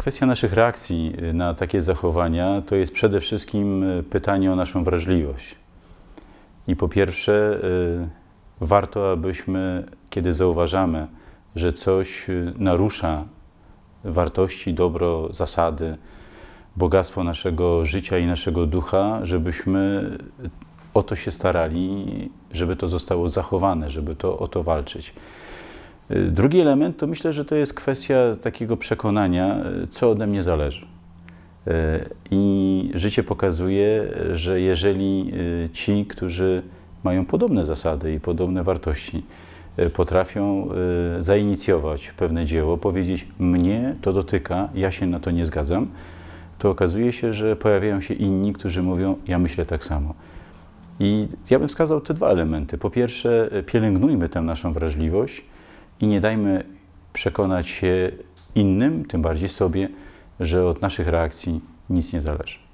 Kwestia naszych reakcji na takie zachowania to jest przede wszystkim pytanie o naszą wrażliwość. I po pierwsze, y, warto, abyśmy, kiedy zauważamy, że coś y, narusza wartości, dobro, zasady, bogactwo naszego życia i naszego ducha, żebyśmy o to się starali, żeby to zostało zachowane, żeby to, o to walczyć. Y, drugi element to myślę, że to jest kwestia takiego przekonania, co ode mnie zależy. I życie pokazuje, że jeżeli ci, którzy mają podobne zasady i podobne wartości, potrafią zainicjować pewne dzieło, powiedzieć: Mnie to dotyka, ja się na to nie zgadzam, to okazuje się, że pojawiają się inni, którzy mówią: Ja myślę tak samo. I ja bym wskazał te dwa elementy. Po pierwsze, pielęgnujmy tę naszą wrażliwość i nie dajmy przekonać się innym, tym bardziej sobie, że od naszych reakcji nic nie zależy.